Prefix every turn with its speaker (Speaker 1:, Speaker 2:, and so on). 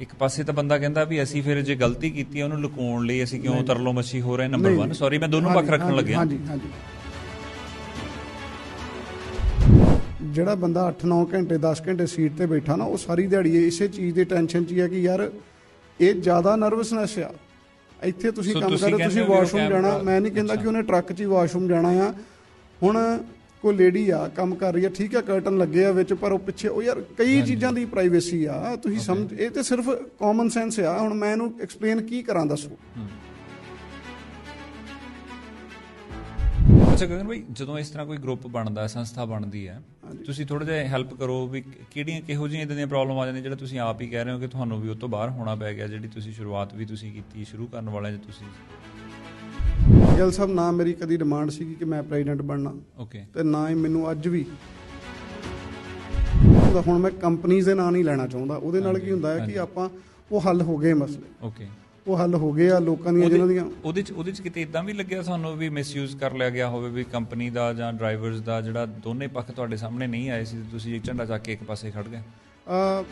Speaker 1: ਇੱਕ ਪਾਸੇ ਤਾਂ ਬੰਦਾ ਕਹਿੰਦਾ ਵੀ ਅਸੀਂ ਫਿਰ ਜੇ ਗਲਤੀ ਕੀਤੀ ਹੈ ਉਹਨੂੰ ਲੁਕਾਉਣ ਲਈ ਅਸੀਂ ਕਿਉਂ ਤਰਲੋ ਮੱਛੀ ਹੋ ਰਹੇ ਨੰਬਰ 1 ਸੌਰੀ ਮੈਂ ਦੋਨੋਂ ਪੱਖ ਰੱਖਣ ਲੱਗਿਆ।
Speaker 2: ਹਾਂਜੀ ਹਾਂਜੀ ਜਿਹੜਾ ਬੰਦਾ 8-9 ਘੰਟੇ 10 ਘੰਟੇ ਸੀਟ ਤੇ ਬੈਠਾ ਨਾ ਉਹ ਸਾਰੀ ਦਿਹਾੜੀ ਇਸੇ ਚੀਜ਼ ਦੀ ਟੈਨਸ਼ਨ 'ਚ ਹੀ ਹੈ ਕਿ ਯਾਰ ਇਹ ਜ਼ਿਆਦਾ ਨਰਵਸਨੈਸ ਆ। ਇੱਥੇ ਤੁਸੀਂ ਕੰਮ ਕਰ ਰਹੇ ਤੁਸੀਂ ਵਾਸ਼ਰੂਮ ਜਾਣਾ। ਮੈਂ ਨਹੀਂ ਕਹਿੰਦਾ ਕਿ ਉਹਨੇ ਟਰੱਕ 'ਚ ਹੀ ਵਾਸ਼ਰੂਮ ਜਾਣਾ ਆ। ਹੁਣ ਕੋਈ ਲੇਡੀ ਆ ਕੰਮ ਕਰ ਰਹੀ ਆ ਠੀਕ ਆ ਕਰਟਨ ਲੱਗੇ ਆ ਵਿੱਚ ਪਰ ਉਹ ਪਿੱਛੇ ਉਹ ਯਾਰ ਕਈ ਚੀਜ਼ਾਂ ਦੀ ਪ੍ਰਾਈਵੇਸੀ ਆ ਤੁਸੀਂ ਸਮਝ ਇਹ ਤੇ ਸਿਰਫ ਕਾਮਨ ਸੈਂਸ ਆ। ਹੁਣ ਮੈਂ ਇਹਨੂੰ ਐਕਸਪਲੇਨ ਕੀ ਕਰਾਂ ਦੱਸੋ?
Speaker 1: ਅੱਛਾ ਗਗਨ ਭਾਈ ਜਦੋਂ ਇਸ ਤਰ੍ਹਾਂ ਕੋਈ ਗਰੁੱਪ ਬਣਦਾ ਸੰਸਥਾ ਬਣਦੀ ਹੈ ਤੁਸੀਂ ਥੋੜਾ ਜਿਹਾ ਹੈਲਪ ਕਰੋ ਵੀ ਕਿਹੜੀਆਂ ਕਿਹੋ ਜਿਹੀਆਂ ਇਦਾਂ ਦੀਆਂ ਪ੍ਰੋਬਲਮ ਆ ਜਾਂਦੀਆਂ ਜਿਹੜਾ ਤੁਸੀਂ ਆਪ ਹੀ ਕਹਿ ਰਹੇ ਹੋ ਕਿ ਤੁਹਾਨੂੰ ਵੀ ਉਹ ਤੋਂ ਬਾਹਰ ਹੋਣਾ ਪੈ ਗਿਆ ਜਿਹੜੀ ਤੁਸੀਂ ਸ਼ੁਰੂਆਤ ਵੀ ਤੁਸੀਂ ਕੀਤੀ ਸ਼ੁਰੂ ਕਰਨ ਵਾਲਿਆਂ 'ਚ ਤੁਸੀਂ
Speaker 2: ਗਿੱਲ ਸਾਹਿਬ ਨਾ ਮੇਰੀ ਕਦੀ ਡਿਮਾਂਡ ਸੀਗੀ ਕਿ ਮੈਂ ਪ੍ਰੈਜ਼ੀਡੈਂਟ ਬਣਨਾ।
Speaker 1: ਓਕੇ
Speaker 2: ਤੇ ਨਾ ਹੀ ਮੈਨੂੰ ਅੱਜ ਵੀ। ਤਾਂ ਹੁਣ ਮੈਂ ਕੰਪਨੀਆਂ ਦੇ ਨਾਂ ਨਹੀਂ ਲੈਣਾ ਚਾਹੁੰਦਾ। ਉਹਦੇ ਨਾਲ ਕੀ ਹੁੰਦਾ ਹੈ ਕਿ ਆਪਾਂ ਉਹ ਹੱਲ ਹੋ ਗਏ ਮਸਲੇ।
Speaker 1: ਓਕੇ
Speaker 2: ਉਹ ਹੱਲ ਹੋ ਗਏ ਆ ਲੋਕਾਂ ਦੀਆਂ ਜਿਹਨਾਂ ਦੀਆਂ।
Speaker 1: ਉਹਦੇ ਚ ਉਹਦੇ ਚ ਕਿਤੇ ਇਦਾਂ ਵੀ ਲੱਗਿਆ ਸਾਨੂੰ ਵੀ ਮਿਸਯੂਜ਼ ਕਰ ਲਿਆ ਗਿਆ ਹੋਵੇ ਵੀ ਕੰਪਨੀ ਦਾ ਜਾਂ ਡਰਾਈਵਰਸ ਦਾ ਜਿਹੜਾ ਦੋਨੇ ਪੱਖ ਤੁਹਾਡੇ ਸਾਹਮਣੇ ਨਹੀਂ ਆਏ ਸੀ ਤੁਸੀਂ ਇੱਕ ਝੰਡਾ ਚੱਕ ਕੇ ਇੱਕ ਪਾਸੇ ਖੜ ਗਏ?
Speaker 2: ਅਹ